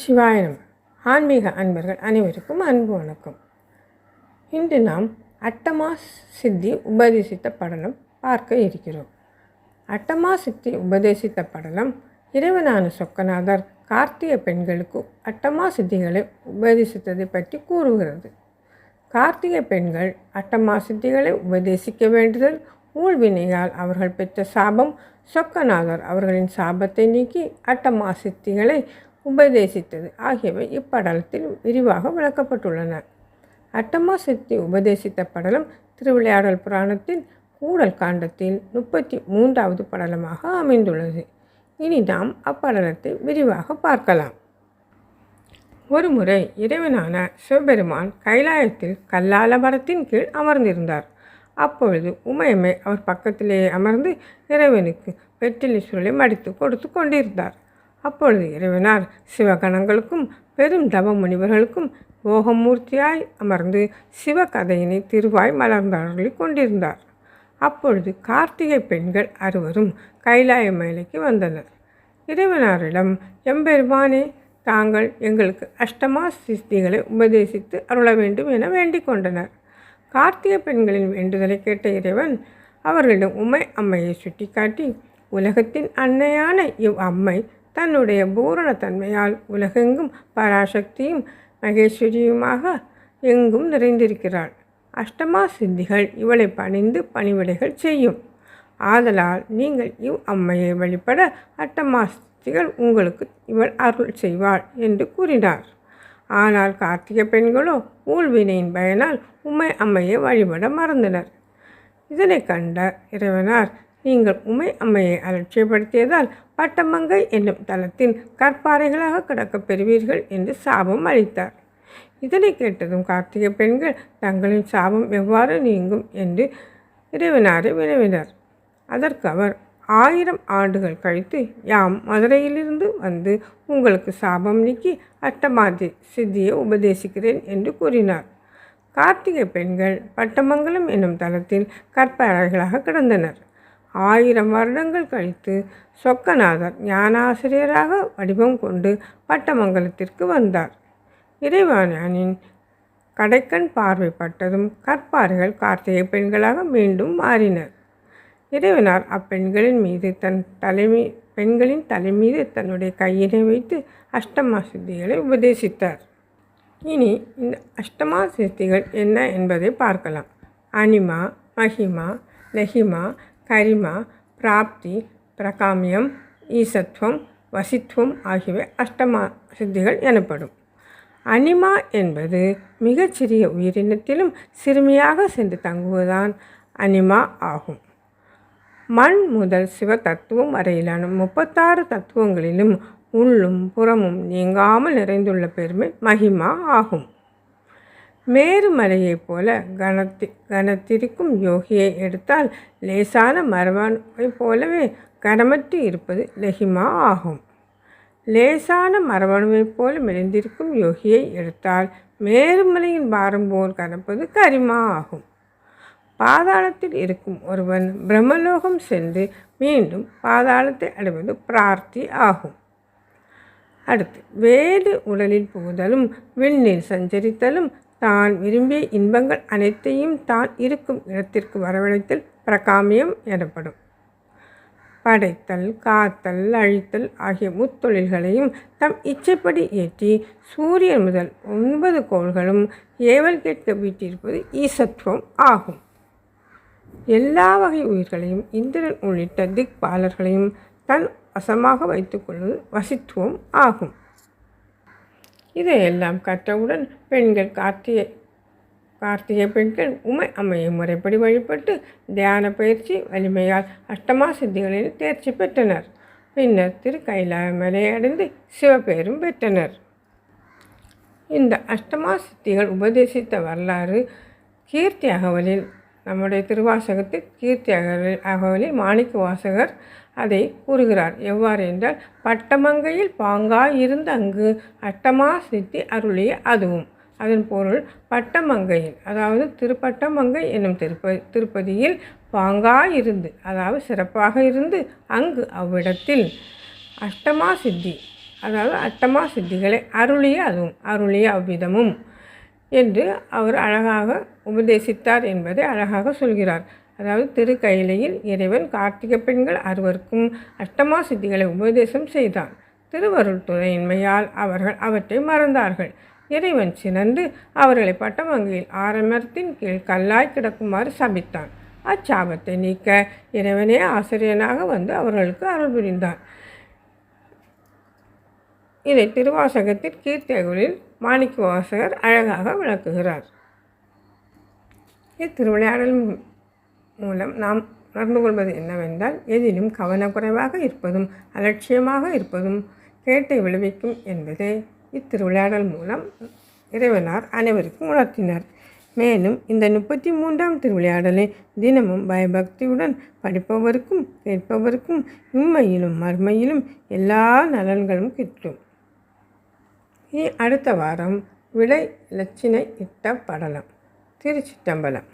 சிவாயனம் ஆன்மீக அன்பர்கள் அனைவருக்கும் அன்பு வணக்கம். இன்று நாம் அட்டமா சித்தி உபதேசித்த படலம் பார்க்க இருக்கிறோம். அட்டமா சித்தி உபதேசித்த படலம் இறைவனான சொக்கநாதர் கார்த்திகை பெண்களுக்கு அட்டமா சித்திகளை உபதேசித்ததை பற்றி கூறுகிறது. கார்த்திகை பெண்கள் அட்டமா சித்திகளை உபதேசிக்க வேண்டுதல் ஊழ்வினையால் அவர்கள் பெற்ற சாபம் சொக்கநாதர் அவர்களின் சாபத்தை நீக்கி அட்டமா சித்திகளை உபதேசித்தது. ஆகியவை இப்படலத்தில் விரிவாக விளக்கப்பட்டுள்ளன. அட்டமா சித்தி உபதேசித்த படலம் திருவிளையாடல் புராணத்தின் கூடல் காண்டத்தில் முப்பத்தி மூன்றாவது படலமாக அமைந்துள்ளது. இனி நாம் அப்படலத்தை விரிவாக பார்க்கலாம். ஒருமுறை இறைவனான சிவபெருமான் கைலாயத்தில் கல்லால மரத்தின் கீழ் அமர்ந்திருந்தார். அப்பொழுது உமையம்மை அவர் பக்கத்திலேயே அமர்ந்து இறைவனுக்கு வெற்றிலை சுருளை மடித்து கொடுத்து கொண்டிருந்தார். அப்பொழுது இறைவனார் சிவகணங்களுக்கும் பெரும் தவ முனிவர்களுக்கும் போகமூர்த்தியாய் அமர்ந்து சிவகதையினை திருவாய் மலர்ந்தருளி கொண்டிருந்தார். அப்பொழுது கார்த்திகை பெண்கள் அறுவரும் கைலாய மேலைக்கு வந்தனர். இறைவனாரிடம் எம்பெருமானே தாங்கள் எங்களுக்கு அஷ்டமா சிஸ்திகளை உபதேசித்து அருள வேண்டும் என வேண்டிக் கொண்டனர். கார்த்திகை பெண்களின் வேண்டுதலை கேட்ட இறைவன் அவர்களிடம் உமை அம்மையை சுட்டிக்காட்டி உலகத்தின் அன்னையான இவ் அம்மை தன்னுடைய பூரணத்தன்மையால் உலகெங்கும் பராசக்தியும் மகேஸ்வரியுமாக எங்கும் நிறைந்திருக்கிறாள். அஷ்டமா சித்திகள் இவளை பணிந்து பணிவிடைகள் செய்யும். ஆதலால் நீங்கள் இவ் அம்மையை வழிபட அட்டமா சித்திகள் உங்களுக்கு இவள் அருள் செய்வாள் என்று கூறினார். ஆனால் கார்த்திகை பெண்களோ ஊழ்வினையின் பயனால் உமை அம்மையை வழிபட மறந்தனர். இதனை கண்ட இறைவனார் நீங்கள் உமை அம்மையை அலட்சியப்படுத்தியதால் பட்டமங்கை என்னும் தலத்தின் கற்பாறைகளாக கிடக்கப் பெறுவீர்கள் என்று சாபம் அளித்தார். இதனை கேட்டதும் கார்த்திகை பெண்கள் தங்களின் சாபம் எவ்வாறு நீங்கும்? என்று இறைவனாரை வினவினர். அதற்கு அவர் ஆயிரம் ஆண்டுகள் கழித்து யாம் மதுரையிலிருந்து வந்து உங்களுக்கு சாபம் நீக்கி அட்டமாதி சித்தியை உபதேசிக்கிறேன் என்று கூறினார். கார்த்திகை பெண்கள் பட்டமங்கலம் என்னும் தலத்தில் கற்பாறைகளாக கிடந்தனர். ஆயிரம் வருடங்கள் கழித்து சொக்கநாதர் ஞானாசிரியராக வடிவம் கொண்டு பட்டமங்கலத்திற்கு வந்தார். இறைவானின் கடைக்கண் பார்வைப்பட்டதும் கற்பாறைகள் கார்த்திகை பெண்களாக மீண்டும் மாறினர். இறைவனார் அப்பெண்களின் மீது தன் தலைமை பெண்களின் தலை மீது தன்னுடைய கையினை வைத்து அஷ்டமா சித்திகளை உபதேசித்தார். இனி இந்த அஷ்டமா சித்திகள் என்ன என்பதை பார்க்கலாம். அனிமா மஹிமா லெஹிமா கரிமா பிராப்தி பிரகாமியம் ஈசத்துவம் வசித்துவம் ஆகியவை அஷ்டமா சித்திகள் எனப்படும். அனிமா என்பது மிகச்சிறிய உயிரினத்திலும் சிறுமியாக சென்று தங்குவதுதான் அனிமா ஆகும். மண் முதல் சிவ தத்துவம் வரையிலான முப்பத்தாறு தத்துவங்களிலும் உள்ளும் புறமும் நீங்காமல் நிறைந்துள்ள பெருமை மகிமா ஆகும். மேருமலையைப் போல கனத்தி கனத்திருக்கும் யோகியை எடுத்தால் லேசான மரபணுவைப் போலவே கனமற்று இருப்பது லெஹிமா ஆகும். லேசான மரபணுவைப் போல மெலிந்திருக்கும் யோகியை எடுத்தால் மேருமலையின் பாரம் போல் கனப்பது கரிமா ஆகும். பாதாளத்தில் இருக்கும் ஒருவன் பிரம்மலோகம் சென்று மீண்டும் பாதாளத்தை அடைவது பிரார்த்தி ஆகும். அடுத்து வேறு உடலில் புகுதலும் விண்ணில் சஞ்சரித்தலும் தான் விரும்பிய இன்பங்கள் அனைத்தையும் தான் இருக்கும் இடத்திற்கு வரவழைத்தல் பிரகாமியம் எனப்படும். படைத்தல் காத்தல் அழித்தல் ஆகிய முத்தொழில்களையும் தம் இச்சைப்படி ஏற்றி சூரியன் முதல் ஒன்பது கோள்களும் ஏவல் கேட்க வீட்டிருப்பது ஈசத்துவம் ஆகும். எல்லா வகை உயிர்களையும் இந்திரன் உள்ளிட்ட திக்பாலர்களையும் தன் வசமாக வைத்துக்கொள்வது வசித்துவம் ஆகும். இதையெல்லாம் கற்றவுடன் பெண்கள் கார்த்திகை கார்த்திகை பெண்கள் உமை அம்மையை முறைப்படி வழிபட்டு தியான பயிற்சி வலிமையால் அஷ்டமா சித்திகளில் தேர்ச்சி பெற்றனர். பின்னர் திரு கைலாய மலையை அடைந்து சிவபெயரும் பெற்றனர். இந்த அஷ்டமா சித்திகள் உபதேசித்த வரலாறு கீர்த்தி அகவலில் நம்முடைய திருவாசகத்தில் கீர்த்தி அகவலி அகவலில் மாணிக்க வாசகர் அதை கூறுகிறார். எவ்வாறு என்றால் பட்டமங்கையில் பாங்காய் இருந்த அங்கு அட்டமா சித்தி அருளிய அதுவும். அதன் பொருள் பட்டமங்கையில் அதாவது திருப்பட்டமங்கை என்னும் திருப்ப திருப்பதியில் பாங்காய் இருந்து அதாவது சிறப்பாக இருந்து அங்கு அவ்விடத்தில் அஷ்டமா சித்தி அதாவது அட்டமா சித்திகளை அருளிய அதுவும் அருளிய அவ்விதமும். என்று அவர் அழகாக உபதேசித்தார் என்பதை அழகாக சொல்கிறார். அதாவது திருக்கையிலையில் இறைவன் கார்த்திகை பெண்கள் அறுவருக்கும் அஷ்டமா சித்திகளை உபதேசம் செய்தான். திருவருள் துணையின்மையால் அவர்கள் அவற்றை மறந்தார்கள். இறைவன் சினந்து அவர்களை பட்டமங்கையில் ஆரம்பத்தின் கீழ் கல்லாய் கிடக்குமாறு சபித்தான். அச்சாபத்தை நீக்க இறைவனே ஆசிரியனாக வந்து அவர்களுக்கு அருள் புரிந்தான். இதை திருவாசகத்தில் கீர்த்தகுலில் மாணிக்க வாசகர் அழகாக விளக்குகிறார். இத்திருவிளையாடல் மூலம் நாம் உணர்ந்து கொள்வது என்னவென்றால் எதிலும் கவனக்குறைவாக இருப்பதும் அலட்சியமாக இருப்பதும் கேட்டை விளைவிக்கும் என்பதை இத்திருவிளையாடல் மூலம் இறைவனார் அனைவருக்கும் உணர்த்தினார். மேலும் இந்த முப்பத்தி மூன்றாம் திருவிளையாடலை தினமும் பயபக்தியுடன் படிப்பவருக்கும் கேட்பவருக்கும் உண்மையிலும் மர்மையிலும் எல்லா நலன்களும் கிட்டும். அடுத்த வாரம் விளை இலச்சினை இட்ட படலம். திருச்சிட்டம்பலம்